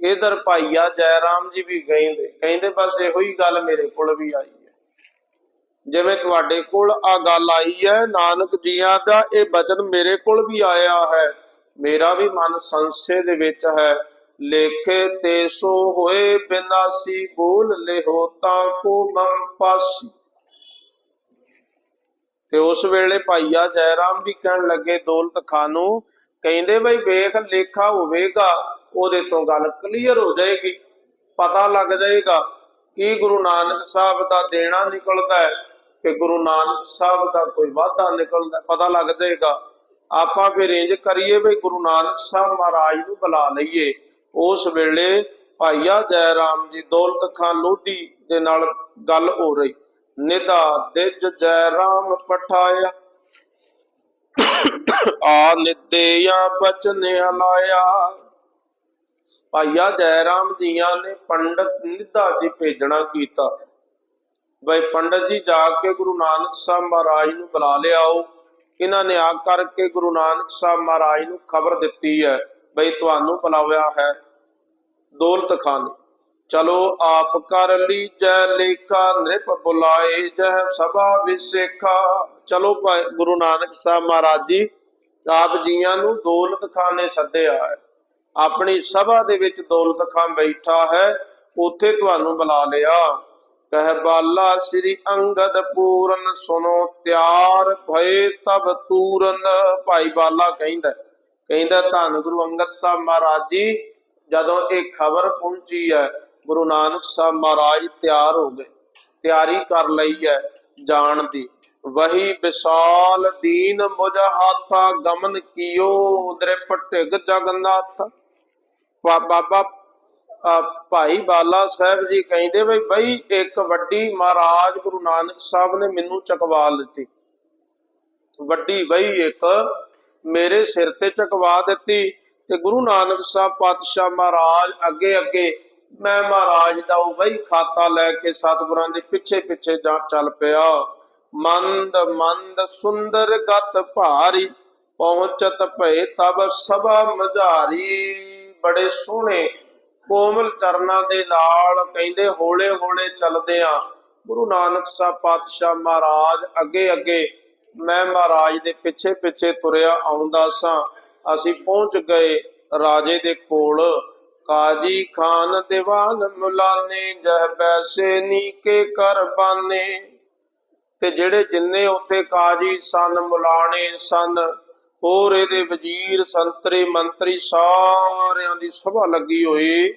ਇਧਰ ਭਾਈਆ ਜੈ ਰਾਮ ਜੀ ਵੀ ਕਹਿੰਦੇ ਕਹਿੰਦੇ ਬਸ ਇਹੋ ਹੀ ਗੱਲ ਮੇਰੇ ਕੋਲ ਵੀ ਆਈ। ਜਿਵੇਂ ਤੁਹਾਡੇ ਕੋਲ ਆ ਗੱਲ ਆਈ ਹੈ, ਨਾਨਕ ਜੀਆਂ ਦਾ ਇਹ ਬਚਨ ਮੇਰੇ ਕੋਲ ਵੀ ਆਇਆ ਹੈ। ਮੇਰਾ ਵੀ ਮਨ ਸੰਸੇ ਦੇ ਵਿੱਚ ਹੈ। ਲੇਖੇ ਤੇ ਸੋ ਹੋਏ ਬਿਨਾਸੀ ਬੋਲ ਲਿਹੋ ਤਾਂ ਕੋ ਮਮ ਪਾਸੀ। ਤੇ ਉਸ ਵੇਲੇ ਭਾਈਆ ਜੈਰਾਮ ਵੀ ਕਹਿਣ ਲੱਗੇ ਦੌਲਤ ਖਾਨ ਨੂੰ ਕਹਿੰਦੇ ਬਈ ਵੇਖ, ਲੇਖਾ ਹੋਵੇਗਾ, ਉਹਦੇ ਤੋਂ ਗੱਲ ਕਲੀਅਰ ਹੋ ਜਾਏਗੀ। ਪਤਾ ਲੱਗ ਜਾਏਗਾ ਕੀ ਗੁਰੂ ਨਾਨਕ ਸਾਹਿਬ ਦਾ ਦੇਣਾ ਨਿਕਲਦਾ ਹੈ। ਕਿ ਗੁਰੂ ਨਾਨਕ ਸਾਹਿਬ ਦਾ ਕੋਈ ਵਾਅਦਾ ਨਿਕਲਦਾ, ਪਤਾ ਲੱਗ ਜਾਏਗਾ। ਆਪਾਂ ਫਿਰ ਇੰਜ ਕਰੀਏ ਵੀ ਗੁਰੂ ਨਾਨਕ ਸਾਹਿਬ ਮਹਾਰਾਜ ਨੂੰ ਬੁਲਾ ਲਈਏ। ਉਸ ਵੇਲੇ ਭਾਈਆ ਜੈ ਰਾਮ ਜੀ ਦੌਲਤ ਖਾਨ ਲੋਧੀ ਦੇ ਨਾਲ ਗੱਲ ਹੋ ਰਹੀ। ਨਿਦਾ ਦਿਜ ਜੈ ਰਾਮ ਪਠਾਇਆ। ਆ ਨਿਦਿਆ ਬਚਨ ਹਲਾਇਆ ਭਾਈਆ ਜੈ ਰਾਮ ਜੀਆਂ ਨੇ ਪੰਡਤ ਨਿਦਾ ਜੀ ਭੇਜਣਾ ਕੀਤਾ। ਬਈ ਪੰਡਤ ਜੀ ਜਾ ਕੇ ਗੁਰੂ ਨਾਨਕ ਸਾਹਿਬ ਮਹਾਰਾਜ ਨੂੰ ਬੁਲਾ ਲਿਆਓ। ਇਹਨਾਂ ਨੇ ਆ ਕਰਕੇ ਗੁਰੂ ਨਾਨਕ ਸਾਹਿਬ ਮਹਾਰਾਜ ਨੂੰ ਖਬਰ ਦਿੱਤੀ ਹੈ ਬਈ ਤੁਹਾਨੂੰ ਬੁਲਾਇਆ ਹੈ ਦੌਲਤ ਖਾਨ। ਚਲੋ ਆਪ ਕਰ ਲਈ ਜੈ ਲੇਖਾ ਨ੍ਰਿਪ ਬੁਲਾਏ ਜਹ ਸਭਾ ਵਿਸੇਖਾ। ਚਲੋ ਗੁਰੂ ਨਾਨਕ ਸਾਹਿਬ ਮਹਾਰਾਜ ਜੀ, ਆਪ ਜੀਆਂ ਨੂੰ ਦੌਲਤ ਖਾਨ ਨੇ ਸੱਦਿਆ ਹੈ। ਆਪਣੀ ਸਭਾ ਦੇ ਵਿੱਚ ਦੌਲਤ ਖਾਨ ਬੈਠਾ ਹੈ, ਉੱਥੇ ਤੁਹਾਨੂੰ ਬੁਲਾ ਲਿਆ। ਕਹਿ ਬਾਲਾ ਸ੍ਰੀ ਅੰਗਦ ਪੂਰਨ ਸੁਨੋ ਤਿਆਰ ਭਏ ਤਬ ਤੂਰਨ। ਭਾਈ ਬਾਲਾ ਕਹਿੰਦਾ ਕਹਿੰਦਾ ਧੰਨ ਗੁਰੂ ਅੰਗਦ ਸਾਹਿਬ ਮਹਾਰਾਜ ਜੀ, ਜਦੋਂ ਇਹ ਖਬਰ ਪਹੁੰਚੀ ਹੈ, ਗੁਰੂ ਨਾਨਕ ਸਾਹਿਬ ਮਹਾਰਾਜ ਤਿਆਰ ਹੋ ਗਏ, ਤਿਆਰੀ ਕਰ ਲਈ ਹੈ ਜਾਣ ਦੀ। ਵਹੀ ਵਿਸਾਲ ਦੀਨ ਮੁਝ ਹਾਥਾ, ਗਮਨ ਕੀਓ ਦ੍ਰਿਪ ਢਿਗ ਜਗਨਨਾਥ। ਬਾਬਾ ਭਾਈ ਬਾਲਾ ਸਾਹਿਬ ਜੀ ਕਹਿੰਦੇ ਬਈ ਬਈ ਇੱਕ ਵੱਡੀ ਮਹਾਰਾਜ ਗੁਰੂ ਨਾਨਕ ਸਾਹਿਬ ਨੇ ਮੈਨੂੰ ਚਕਵਾ ਦਿੱਤੀ ਵੱਡੀ ਬਈ ਇੱਕ ਮੇਰੇ ਸਿਰ ਤੇ ਚਕਵਾ ਦਿੱਤੀ ਤੇ ਗੁਰੂ ਨਾਨਕ ਸਾਹਿਬ ਪਾਤਸ਼ਾਹ ਮਹਾਰਾਜ ਅੱਗੇ ਅੱਗੇ ਮੈਂ ਮਹਾਰਾਜ ਦਾ ਉਹ ਬਈ ਖਾਤਾ ਲੈ ਕੇ ਸਤਿਗੁਰਾਂ ਦੇ ਪਿੱਛੇ ਪਿੱਛੇ ਜਾ ਚੱਲ ਪਿਆ। ਮੰਦ ਮੰਦ ਸੁੰਦਰ ਗਤ ਭਾਰੀ ਪਹੁੰਚਤ ਭਏ ਤਬ ਸਭਾ ਮਝਾਰੀ। ਬੜੇ ਸੋਹਣੇ ਕੋਮਲ ਚਰਨਾਂ ਦੇ ਨਾਲ ਕਹਿੰਦੇ, ਹੌਲੇ ਹੌਲੇ ਚੱਲਦੇ ਆ। ਗੁਰੂ ਨਾਨਕ ਸਾਹਿਬ ਪਾਤਸ਼ਾਹ ਮਹਾਰਾਜ ਅੱਗੇ ਅੱਗੇ ਮੈਂ ਮਹਾਰਾਜ ਦੇ ਪਿੱਛੇ ਪਿੱਛੇ ਤੁਰਿਆ ਆਉਂਦਾ ਸਾਂ। ਅਸੀਂ ਪਹੁੰਚ ਗਏ ਰਾਜੇ ਦੇ ਕੋਲ। ਕਾਜੀ ਖਾਨ ਦੀਵਾਨ ਮੁਲਾਨੇ, ਜਹ ਪੈਸੇ ਨੀ ਕੇ ਕਰ ਤੇ ਜਿਹੜੇ ਜਿੰਨੇ ਉੱਥੇ ਕਾਜੀ ਸਨ, ਮੁਲਾਣੇ ਸਨ ਹੋਰ ਇਹਦੇ ਵਜ਼ੀਰ, ਸੰਤਰੀ, ਮੰਤਰੀ ਸਾਰਿਆਂ ਦੀ ਸਭਾ ਲੱਗੀ ਹੋਈ।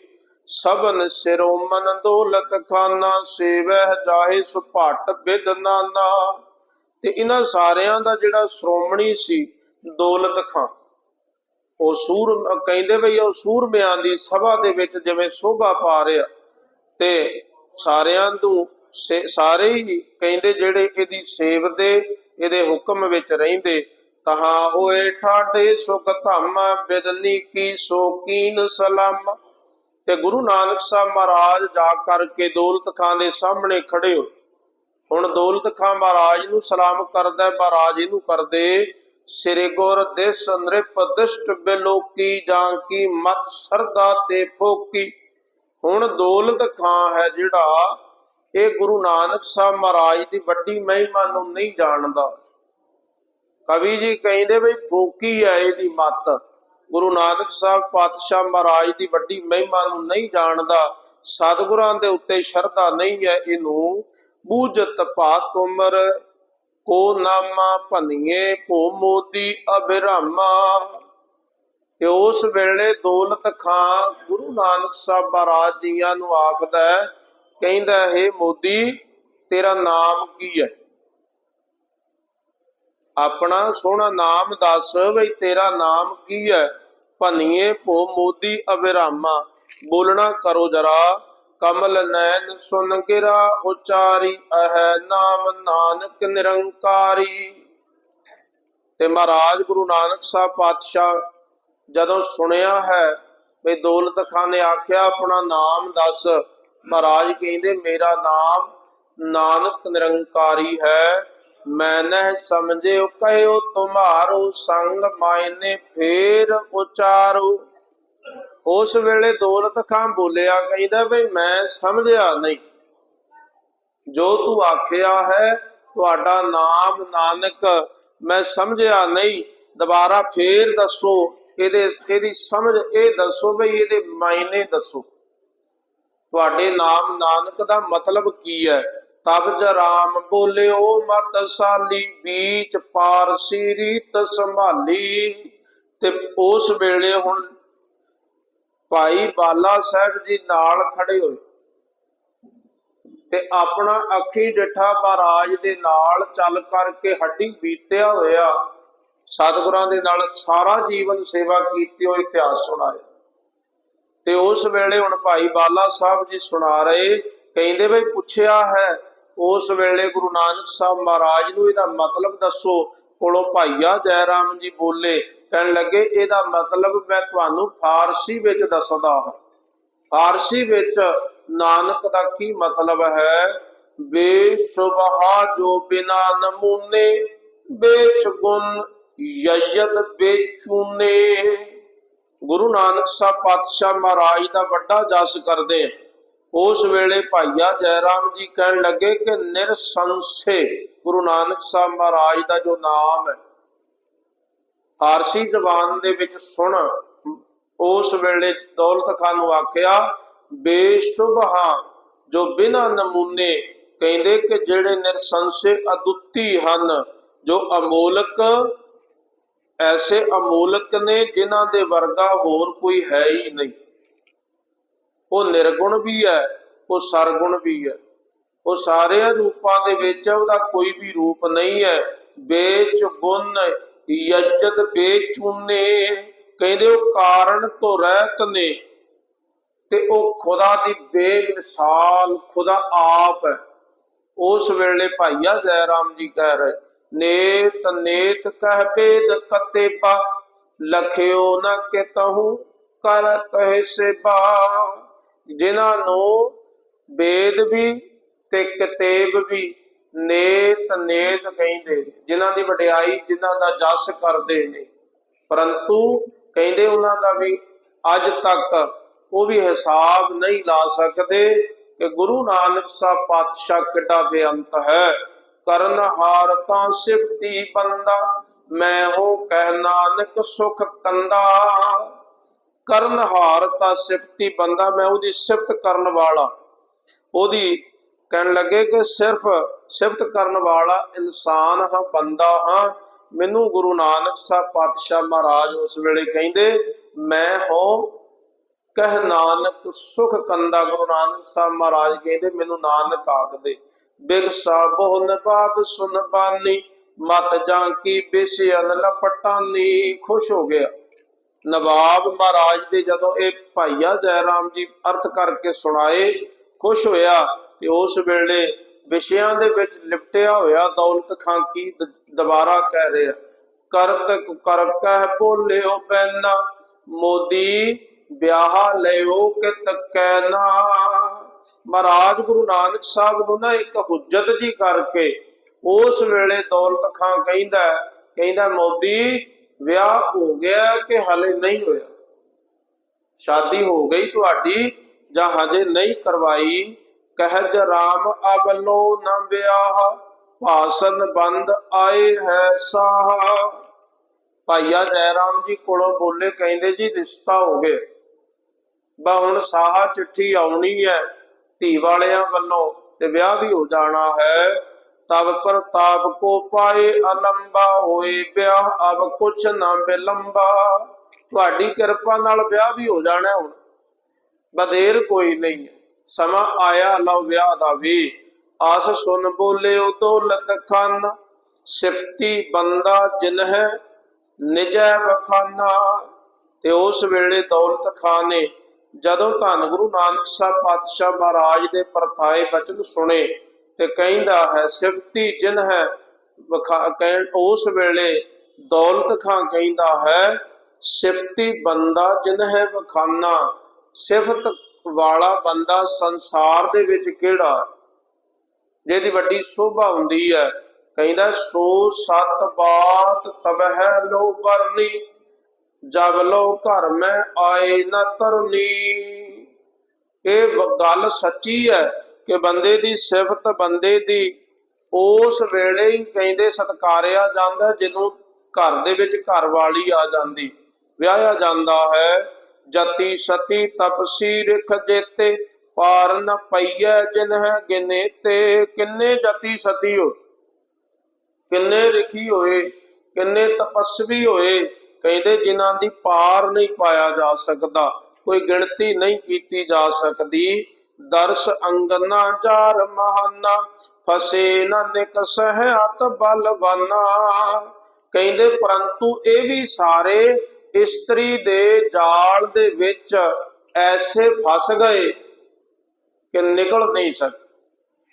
ਸਭਨ ਸਿਰੋਂ ਮਨ ਦੌਲਤ ਖਾਨਾ, ਸੇਵਹਿ ਜਾਹੇ ਸੁਭਾਟ ਬਿਦ ਨਾਨਾ। ਤੇ ਇਹਨਾਂ ਸਾਰਿਆਂ ਦਾ ਜਿਹੜਾ ਸ਼੍ਰੋਮਣੀ ਸੀ, ਦੌਲਤ ਖਾਂ ਉਹ ਸੂਰ, ਕਹਿੰਦੇ ਬਈ ਉਹ ਸੂਰਮਿਆਂ ਦੀ ਸਭਾ ਦੇ ਵਿੱਚ ਜਿਵੇਂ ਸ਼ੋਭਾ ਪਾ ਰਿਹਾ। ਤੇ ਸਾਰਿਆਂ ਨੂੰ ਸਾਰੇ ਹੀ ਕਹਿੰਦੇ ਜਿਹੜੇ ਇਹਦੀ ਸੇਵ ਦੇ, ਇਹਦੇ ਹੁਕਮ ਵਿੱਚ ਰਹਿੰਦੇ ਤਹਾਂ ਹੋਏ ਠਾਡੇ ਸੁਖ ਧੰਮ ਬਿਦਨੀ ਕੀ ਸੋਕੀਨ ਸਲਾਮ। ਤੇ ਗੁਰੂ ਨਾਨਕ ਸਾਹਿਬ ਮਹਾਰਾਜ ਜਾ ਕਰਕੇ ਦੌਲਤ ਖਾਂ ਦੇ ਸਾਹਮਣੇ ਖੜੇ ਹੋ। ਹੁਣ ਦੌਲਤ ਖਾਂ ਮਹਾਰਾਜ ਨੂੰ ਸਲਾਮ ਕਰਦਾ ਮਹਾਰਾਜ ਇਹਨੂੰ ਕਰਦੇ, ਸ੍ਰੀ ਗੁਰ ਦਿਸ ਨ੍ਰਿਪ ਦਿਸ਼ਟ ਬਿਲੋਕੀ ਜਾਂ ਕੀ ਮਤ ਸਰਦਾ ਤੇ ਫੋਕੀ। ਹੁਣ ਦੌਲਤ ਖਾਂ ਹੈ ਜਿਹੜਾ, ਇਹ ਗੁਰੂ ਨਾਨਕ ਸਾਹਿਬ ਮਹਾਰਾਜ ਦੀ ਵੱਡੀ ਮਹਿਮਾ ਨੂੰ ਨਹੀਂ ਜਾਣਦਾ। ਕਵੀ ਜੀ ਕਹਿੰਦੇ ਬਈ ਫੋਕੀ ਹੈ ਇਹਦੀ ਮਤ। ਗੁਰੂ ਨਾਨਕ ਸਾਹਿਬ ਪਾਤਸ਼ਾਹ ਮਹਾਰਾਜ ਦੀ ਵੱਡੀ ਮਹਿਮਾ ਨੂੰ ਨਹੀਂ ਜਾਣਦਾ, ਸਤਿਗੁਰਾਂ ਦੇ ਉੱਤੇ ਸ਼ਰਧਾ ਨਹੀਂ ਹੈ ਇਹਨੂੰ। ਬੂਝਤ ਭਾਤ ਉਮਰ ਕੋ ਨਾਮਾ ਭਨੀਏ ਭੋ ਮੋਦੀ ਅਬਿਰਾਮਾ ਤੇ ਉਸ ਵੇਲੇ ਦੌਲਤ ਖਾਂ ਗੁਰੂ ਨਾਨਕ ਸਾਹਿਬ ਮਹਾਰਾਜ ਜੀਆਂ ਨੂੰ ਆਖਦਾ ਕਹਿੰਦਾ ਹੈ ਮੋਦੀ, ਤੇਰਾ ਨਾਮ ਕੀ ਹੈ? ਆਪਣਾ ਸੋਹਣਾ ਨਾਮ ਦੱਸ ਬਈ ਤੇਰਾ ਨਾਮ ਕੀ ਹੈ? ਭਨੀਏ ਭੋ ਮੋਦੀ ਅਬਿਰਾਮਾ ਬੋਲਣਾ ਕਰੋ ਜਰਾ, ਕਮਲ ਨੈਣ ਸੁਨ ਗਿਰਾ, ਉਚਾਰੀ ਅਹ ਨਾਮ ਨਾਨਕ ਨਿਰੰਕਾਰੀ। ਤੇ ਮਹਾਰਾਜ ਗੁਰੂ ਨਾਨਕ ਸਾਹਿਬ ਪਾਤਸ਼ਾਹ ਜਦੋਂ ਸੁਣਿਆ ਹੈ ਵੀ ਦੌਲਤ ਖਾਨ ਨੇ ਆਖਿਆ, ਆਪਣਾ ਨਾਮ ਦੱਸ। ਮਹਾਰਾਜ ਕਹਿੰਦੇ, ਮੇਰਾ ਨਾਮ ਨਾਨਕ ਨਿਰੰਕਾਰੀ ਹੈ। ਮੈਂ ਨਹਿ ਸਮਝਿਓ, ਕਹਿਓ ਤੁਮਾਰੋ, ਸੰਗ ਮਾਇਨੇ ਫੇਰ ਉਚਾਰੋ। ਉਸ ਵੇਲੇ ਦੌਲਤ ਖਾਨ ਬੋਲਿਆ, ਕਹਿੰਦਾ ਵੀ ਮੈਂ ਸਮਝਿਆ ਨਹੀਂ। ਜੋ ਤੂੰ ਆਖਿਆ ਹੈ, ਤੁਹਾਡਾ ਨਾਮ ਨਾਨਕ, ਮੈਂ ਸਮਝਿਆ ਨਹੀਂ। ਦੁਬਾਰਾ ਫੇਰ ਦੱਸੋ, ਇਹਦੇ, ਇਹਦੀ ਸਮਝ ਇਹ ਦੱਸੋ ਬਈ ਇਹਦੇ ਮਾਇਨੇ ਦੱਸੋ। ਤੁਹਾਡੇ ਨਾਮ ਨਾਨਕ ਦਾ ਮਤਲਬ ਕੀ ਹੈ? ਤਬ ਜਰਾਮ ਬੋਲਿਓ, ਮਤ ਸਾਲੀ ਵਿੱਚ ਪਾਰਸੀ ਰੀਤ ਸੰਭਾਲੀ। ਤੇ ਉਸ ਵੇਲੇ ਹੁਣ ਭਾਈ ਬਾਲਾ ਸਾਹਿਬ ਜੀ ਨਾਲ ਖੜੇ ਹੋਏ। ਤੇ ਆਪਣਾ ਅੱਖੀ ਡਿਠਾ ਮਹਾਰਾਜ ਦੇ ਨਾਲ ਚੱਲ ਕਰਕੇ ਹੱਡੀ ਬੀਤਿਆ ਹੋਇਆ। ਸਤਿਗੁਰਾਂ ਦੇ ਨਾਲ ਸਾਰਾ ਜੀਵਨ ਸੇਵਾ ਕੀਤੀ ਹੋਈ ਇਤਿਹਾਸ ਸੁਣਾਇਆ। ਤੇ ਉਸ ਵੇਲੇ ਹੁਣ ਭਾਈ ਬਾਲਾ ਸਾਹਿਬ ਜੀ ਸੁਣਾ ਰਹੇ, ਕਹਿੰਦੇ ਬਈ ਪੁੱਛਿਆ ਹੈ ਉਸ ਵੇਲੇ ਗੁਰੂ ਨਾਨਕ ਸਾਹਿਬ ਮਹਾਰਾਜ ਨੂੰ ਇਹਦਾ ਮਤਲਬ ਦੱਸੋ। ਕੋਲੋਂ ਭਾਈਆ ਜੈ ਰਾਮ ਜੀ ਬੋਲੇ, ਕਹਿਣ ਲੱਗੇ, ਇਹਦਾ ਮਤਲਬ ਮੈਂ ਤੁਹਾਨੂੰ ਫਾਰਸੀ ਵਿੱਚ ਦੱਸਦਾ ਹਾਂ। ਫਾਰਸੀ ਵਿੱਚ ਨਾਨਕ ਦਾ ਕੀ ਮਤਲਬ ਹੈ? ਬੇਸ਼ੁਬਹਾ ਜੋ ਬਿਨਾ ਨਮੂਨੇ, ਬੇਚ ਗੁਣ ਯਜਦ ਬੇਚੂਨੇ। ਗੁਰੂ ਨਾਨਕ ਸਾਹਿਬ ਪਾਤਸ਼ਾਹ ਮਹਾਰਾਜ ਦਾ ਵੱਡਾ ਜਸ ਕਰਦੇ ਆ। ਉਸ ਵੇਲੇ ਭਾਈਆ ਜੈਰਾਮ ਜੀ ਕਹਿਣ ਲੱਗੇ ਕਿ ਨਿਰਸੰਸੇ ਗੁਰੂ ਨਾਨਕ ਸਾਹਿਬ ਮਹਾਰਾਜ ਦਾ ਜੋ ਨਾਮ ਹੈ, ਫਾਰਸੀ ਜ਼ਬਾਨ ਦੇ ਵਿੱਚ ਸੁਣ, ਉਸ ਵੇਲੇ ਦੌਲਤ ਖਾਨ ਨੂੰ ਆਖਿਆ ਬੇਸ਼ੁਬਹਾ ਜੋ ਬਿਨਾਂ ਨਮੂਨੇ ਕਹਿੰਦੇ ਕਿ ਜਿਹੜੇ ਨਿਰਸੰਸੇ ਅਦੁੱਤੀ ਹਨ, ਜੋ ਅਮੋਲਕ, ਐਸੇ ਅਮੋਲਕ ਨੇ ਜਿਨ੍ਹਾਂ ਦੇ ਵਰਗਾ ਹੋਰ ਕੋਈ ਹੈ ਹੀ ਨਹੀਂ। ਉਹ ਨਿਰਗੁਣ ਵੀ ਹੈ, ਉਹ ਸਰਗੁਣ ਵੀ ਹੈ। ਉਹ ਸਾਰੇ ਰੂਪਾਂ ਦੇ ਵਿੱਚ ਉਹਦਾ ਕੋਈ ਵੀ ਰੂਪ ਨਹੀਂ ਹੈ। ਵੇਚ ਗੁਣ ਯਜਦ ਬੇਚੂਨੇ ਕਹਿੰਦੇ ਉਹ ਕਾਰਨ ਤੋਂ ਰਹਿਤ ਨੇ। ਤੇ ਉਹ ਖੁਦਾ ਦੀ ਬੇਮਿਸਾਲ, ਖੁਦਾ ਆਪ ਹੈ। ਉਸ ਵੇਲੇ ਭਾਈਆ ਜੈਰਾਮ ਜੀ ਕਹਿ ਰਹੇ, ਨੇਤ ਨੇਤ ਕਹਿ ਬੇਦ ਕਤੇਬਾ, ਲਖਿਓ ਨ ਕਿਤਹੂ ਕਰ ਤਹਿ ਸੇਬਾ। ਜਿਨ੍ਹਾਂ ਨੂੰ ਵੇਦ ਵੀ ਤੇ ਕਿਤਾਬ ਵੀ ਨੇਤ ਨੇਤ ਕਹਿੰਦੇ ਜਿਨ੍ਹਾਂ ਦੀ ਵਡਿਆਈ ਜਿਨ੍ਹਾਂ ਦਾ ਜਸ ਕਰਦੇ ਨੇ। ਪਰੰਤੂ ਕਹਿੰਦੇ ਉਹਨਾਂ ਦਾ ਵੀ ਅੱਜ ਤੱਕ ਉਹ ਵੀ ਹਿਸਾਬ ਨਹੀਂ ਲਾ ਸਕਦੇ ਕਿ ਗੁਰੂ ਨਾਨਕ ਸਾਹਿਬ ਪਾਤਸ਼ਾਹ ਕਿੱਡਾ ਬੇਅੰਤ ਹੈ। ਕਰਨ ਹਾਰ ਤਾਂ ਸਿਫਤੀ ਬੰਦਾ, ਮੈਂ ਹੋ ਕਹਿ ਨਾਨਕ ਸੁਖ ਕੰਦਾ। ਕਰਨ ਹਾਰ ਤਾਂ ਸਿਫਤੀ ਬੰਦਾ, ਮੈਂ ਉਹਦੀ ਸਿਫਤ ਕਰਨ ਵਾਲਾ। ਉਹਦੀ ਕਹਿਣ ਲੱਗੇ ਕਿ ਸਿਰਫ ਸਿਫਤ ਕਰਨ ਵਾਲਾ ਇਨਸਾਨ ਹਾਂ, ਬੰਦਾ ਹਾਂ। ਮੈਨੂੰ ਗੁਰੂ ਨਾਨਕ ਸਾਹਿਬ ਪਾਤਸ਼ਾਹ ਮਹਾਰਾਜ ਉਸ ਵੇਲੇ ਕਹਿੰਦੇ, ਮੈਂ ਹੋ, ਕਹਿ ਨਾਨਕ ਸੁਖ ਕੰਦਾ। ਗੁਰੂ ਨਾਨਕ ਸਾਹਿਬ ਮਹਾਰਾਜ ਕਹਿੰਦੇ, ਮੈਨੂੰ ਨਾਨਕ ਆਖਦੇ ਬਿਗ ਸਾਬੋ ਨਵਾਬ ਸੁਨ ਬਾਨੀ, ਮਤ ਜਾਂ ਕੀ ਬਿਸਿਆਨ ਲਪਟਾਨੀ। ਖੁਸ਼ ਹੋ ਗਿਆ। ਨਵਾਬ ਮਹਾਰਾਜ ਦੇ ਜਦੋਂ ਇਹ ਭਾਈਆ ਜੈ ਜੀ ਅਰਥ ਕਰਕੇ ਸੁਣਾਏ, ਖੁਸ਼ ਹੋਇਆ ਤੇ ਉਸ ਵੇਲੇ ਵਿਸ਼ਿਆਂ ਦੇ ਵਿੱਚ ਲਿਪਟਿਆ ਹੋਇਆ ਦੌਲਤ ਖਾਂ ਕੀ ਦੁਬਾਰਾ ਕਹਿ ਰਿਹਾ, ਕਰਤ ਕਰ ਕਹਿ ਪੈਨਾ ਮੋਦੀ ਵਿਆਹ ਲਿਓ ਕਿ ਤੱਕੈ ਨਾ। ਮਹਾਰਾਜ ਗੁਰੂ ਨਾਨਕ ਸਾਹਿਬ ਨੂੰ ਨਾ ਇੱਕ ਹੁਜਤ ਜੀ ਕਰਕੇ ਉਸ ਵੇਲੇ ਦੌਲਤ ਖਾਂ ਕਹਿੰਦਾ ਕਹਿੰਦਾ ਮੋਦੀ ਵਿਆਹ ਹੋ ਗਿਆ ਕਿ ਹਲੇ ਨਹੀਂ ਹੋਇਆ? ਸ਼ਾਦੀ ਹੋ ਗਈ ਤੁਹਾਡੀ ਜਾਂ ਹਜੇ ਨਹੀਂ ਕਰਵਾਈ? ਕਹਿਜ ਰਾਮ ਅਬਲੋ ਨ ਵਿਆਹ, ਭਾਸਨ ਬੰਦ ਆਏ ਹੈ ਸਾਹ। ਭਾਈਆ ਜੈ ਰਾਮ ਜੀ ਕੋਲੋਂ ਬੋਲੇ ਕਹਿੰਦੇ ਜੀ ਰਿਸ਼ਤਾ ਹੋ ਗਿਆ। ਬਾ ਹੁਣ ਸਾਹਾ ਚਿੱਠੀ ਆਉਣੀ ਹੈ ਧੀ ਵਾਲਿਆਂ ਵੱਲੋਂ ਤੇ ਵਿਆਹ ਵੀ ਹੋ ਜਾਣਾ ਹੈ। ਤਬ ਪ੍ਰਤਾਪ ਕੋ ਪਾਏ ਅਲੰਬਾ ਹੋਏ ਵਿਆਹ, ਅਬ ਕੁਛ ਨਾ ਬਿਲੰਬਾ। ਤੁਹਾਡੀ ਕਿਰਪਾ ਨਾਲ ਵਿਆਹ ਵੀ ਹੋ ਜਾਣਾ ਹੁਣ। ਬਦੇਰ ਕੋਈ ਨਹੀਂ। ਸਮਾਂ ਆਇਆ, ਲਓ ਵਿਆਹ ਦਾ ਵੀ। ਆਸ ਸੁਨ ਬੋਲੇ ਉਹ ਦੌਲਤ ਖਾਨ। ਸਿਫਤੀ ਬੰਦਾ ਜਿਨ ਹੈ, ਨਿਜੈ ਵਖਾਨਾ। ਤੇ ਉਸ ਵੇਲੇ ਦੌਲਤ ਖਾਨ। ਨੇ ਜਦੋਂ ਧੰਨ ਗੁਰੂ ਨਾਨਕ ਸਾਹਿਬ ਪਾਤਸ਼ਾਹ ਮਹਾਰਾਜ ਦੇ ਪਰਥਾਏ ਬਚਨ ਸੁਣੇ ਤੇ ਕਹਿੰਦਾ ਹੈ, ਸਿਫਤੀ ਜਿਨ ਹੈ, ਵਖਾ- ਕਹਿਣ, ਉਸ ਵੇਲੇ ਦੌਲਤ ਖਾਂ ਕਹਿੰਦਾ ਹੈ, ਸਿਫਤੀ ਬੰਦਾ ਜਿਨ ਹੈ, ਵਖਾਨਾ। ਸਿਫਤ ਵਾਲਾ ਬੰਦਾ ਸੰਸਾਰ ਦੇ ਵਿੱਚ ਕਿਹੜਾ? ਜਿਹਦੀ ਵੱਡੀ ਸ਼ੋਭਾ ਹੁੰਦੀ ਹੈ। ਕਹਿੰਦਾ, ਸੋ ਸਤ ਬਾਤ ਤਬਹਿ ਲੋ ਬਰਨੀ ਜਬ ਲੋ ਘਰ ਮੈਂ ਆਏ ਨਾ ਤਰਨੀ। ਇਹ ਗੱਲ ਸੱਚੀ ਹੈ। ਕਿ ਬੰਦੇ ਦੀ ਸਿਫਤ ਬੰਦੇ ਦੀ, ਉਸ ਵੇਲੇ ਹੀ ਕਹਿੰਦੇ ਸਤਕਾਰਿਆ ਜਾਂਦਾ ਜਦੋਂ ਘਰ ਦੇ ਵਿੱਚ ਘਰ ਵਾਲੀ ਆ ਜਾਂਦੀ। ਵਿਆਹਿਆ ਜਾਂਦਾ ਹੈ, ਜਤੀ ਸਤੀ ਤਪਸੀ ਰਿਖ ਜੇਤੇ ਪਾਰ ਨ ਪਈਐ ਜਿਨ ਹੈ ਗਿਨੇ ਤੇ। ਕਿੰਨੇ ਜਤੀ ਸਤੀ ਹੋ ਕਿੰਨੇ ਰਖੀ ਹੋਏ? ਕਿੰਨੇ ਤਪਸਵੀ ਹੋਏ? ਕਹਿੰਦੇ ਜਿਨ੍ਹਾਂ ਦੀ ਪਾਰ ਨਹੀਂ ਪਾਇਆ ਜਾ ਸਕਦਾ, ਕੋਈ ਗਿਣਤੀ ਨਹੀਂ ਕੀਤੀ ਜਾ ਸਕਦੀ। ਦਰਸ ਅੰਗਨਾ ਚਾਰ ਮਹਾਨਾ, ਫਸੇ ਨਾ ਨਿਕਸਹਿ ਅਤ ਬਲਵਾਨਾ ਕਹਿੰਦੇ, ਪਰੰਤੂ ਇਹ ਵੀ ਸਾਰੇ ਇਸਤਰੀ ਦੇ ਜਾਲ ਦੇ ਵਿੱਚ ਐਸੇ ਫਸ ਗਏ ਕਿ ਨਿਕਲ ਨਹੀਂ ਸਕੇ।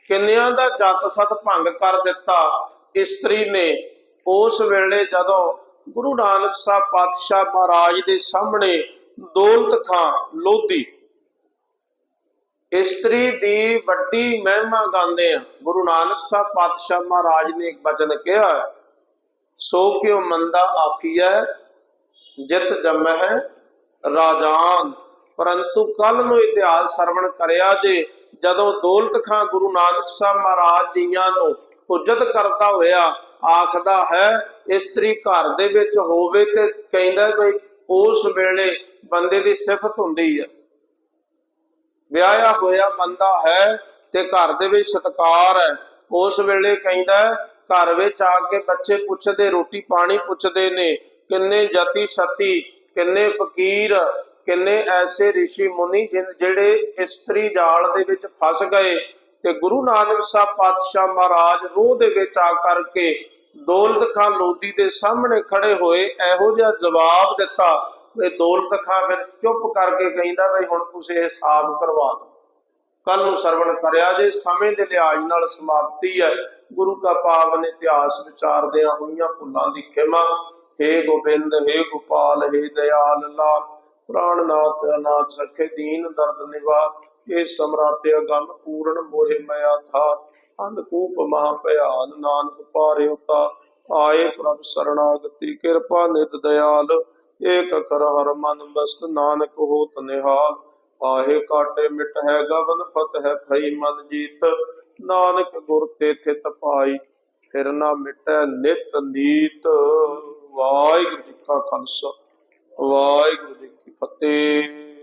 ਕਿੰਨਿਆਂ ਦਾ ਜੱਤ ਸਤ ਭੰਗ ਕਰ ਦਿੱਤਾ ਇਸਤਰੀ ਨੇ। ਉਸ ਵੇਲੇ ਜਦੋਂ ਗੁਰੂ ਨਾਨਕ ਸਾਹਿਬ ਪਾਤਸ਼ਾਹ ਮਹਾਰਾਜ ਦੇ ਸਾਹਮਣੇ ਦੌਲਤ ਖਾਂ ਲੋਧੀ ਇਸਤਰੀ ਦੀ ਵੱਡੀ ਮਹਿਮਾ ਗਾਉਂਦੇ ਆ ਗੁਰੂ ਨਾਨਕ ਸਾਹਿਬ ਪਾਤਸ਼ਾਹ ਮਹਾਰਾਜ ਨੇ ਇੱਕ ਬਚਨ ਕਿਹਾ, ਸੋ ਕਿਉ ਮੰਦਾ ਆਖੀਐ, ਜਿਤ ਜਮਹਿ ਰਾਜਾਨ। ਪਰੰਤੂ ਕੱਲ ਨੂੰ ਇਤਿਹਾਸ ਸਰਵਣ ਕਰਿਆ ਜੇ, ਜਦੋਂ ਦੌਲਤ ਖਾਂ ਗੁਰੂ ਨਾਨਕ ਸਾਹਿਬ ਮਹਾਰਾਜ ਜੀਆਂ ਨੂੰ ਹੁਜਤ ਕਰਦਾ ਹੋਇਆ, ਆਖਦਾ ਹੈ, ਇਸਤਰੀ ਘਰ ਦੇ ਵਿੱਚ ਹੋਵੇ ਤੇ ਕਹਿੰਦਾ ਬਈ ਉਸ ਵੇਲੇ ਬੰਦੇ ਦੀ ਸਿਫਤ ਹੁੰਦੀ ਹੈ। ਵਿਆਹਿਆ ਹੋਇਆ ਬੰਦਾ ਹੈ ਤੇ ਘਰ ਦੇ ਵਿੱਚ ਸਤਕਾਰ ਹੈ। ਉਸ ਵੇਲੇ ਕਹਿੰਦਾ ਘਰ ਵਿੱਚ ਆ ਕੇ ਬੱਚੇ ਪੁੱਛਦੇ, ਰੋਟੀ ਪਾਣੀ ਪੁੱਛਦੇ ਨੇ, ਕਿੰਨੇ ਜਤੀ ਸਤੀ, ਕਿੰਨੇ ਫਕੀਰ, ਕਿੰਨੇ ਐਸੇ ઋષਿ ਮੁਨੀ ਜਿਨ ਜਿਹੜੇ ਇਸਤਰੀ ਜਾਲ ਦੇ ਵਿੱਚ ਫਸ ਗਏ। ਤੇ ਗੁਰੂ ਨਾਨਕ ਸਾਹਿਬ ਪਾਤਸ਼ਾਹ ਮਹਾਰਾਜ ਰੋਹ ਦੇ ਵਿੱਚ ਆ ਕਰਕੇ ਦੌਲਤ ਖਾਨ ਲੋਧੀ ਦੇ ਸਾਹਮਣੇ ਖੜੇ ਹੋਏ, ਇਹੋ ਜਿਹਾ ਜਵਾਬ ਦਿੱਤਾ ਵੀ ਦੌਲਤ ਖਾਨ ਫਿਰ ਚੁੱਪ ਕਰਕੇ ਕਹਿੰਦਾ ਵੀ ਹੁਣ ਤੁਸੀਂ ਹਿਸਾਬ ਕਰਵਾ ਲਓ ਕੱਲ ਨੂੰ ਸਰਵਣ ਕਰਿਆ ਜੇ ਸਮੇਂ ਦੇ ਲਿਹਾਜ਼ ਨਾਲ ਸਮਾਪਤੀ ਹੈ ਗੁਰੂ ਦਾ ਪਾਵਨ ਇਤਿਹਾਸ ਵਿਚਾਰਦਿਆਂ ਹੋਈਆਂ ਭੁੱਲਾਂ ਦੀ ਖਿਮਾ हे ਗੋਬਿੰਦ हे ਗੋਪਾਲ हे ਦਇਆਲ ਲਾਲ ਪ੍ਰਾਣਨਾਥ ਅਨਾਥ ਸਖੇ ਦੀਨ ਦਰਦ ਨਿਵਾਰ ਇਹ ਸਮਰਾਤੇ ਅਗੰਮ ਪੂਰਨ ਮੋਹਿ ਮਇਆ ਥਾ ਅੰਧਕੂਪ ਮਹਾ ਭਿਆਨ ਨਾਨਕ ਪਾਰੇ ਉਤਾ ਆਏ ਪ੍ਰਭ ਸਰਣਾਗਤੀ ਕਿਰਪਾ ਨਿਤ ਦਇਆਲ ਏਕ ਅਖਰ ਹਰ ਮਨ ਬਸਤ ਨਾਨਕ ਹੋਤ ਨਿਹਾਲ, ਆਹੇ ਕਾਟੇ ਮਿਟ ਹੈ ਗਵਨ ਫਤ ਹੈ ਭਈ ਮਨ ਜੀਤ, ਨਾਨਕ ਗੁਰ ਤੇ ਥਿਤ ਪਾਈ ਫਿਰ ਨਾ ਮਿਟੈ ਨਿਤ ਨੀਤ। ਵਾਹਿਗੁਰੂ ਜੀ ਕਾ ਖਾਲਸਾ, ਵਾਹਿਗੁਰੂ ਜੀ ਕੀ ਫਤਿਹ।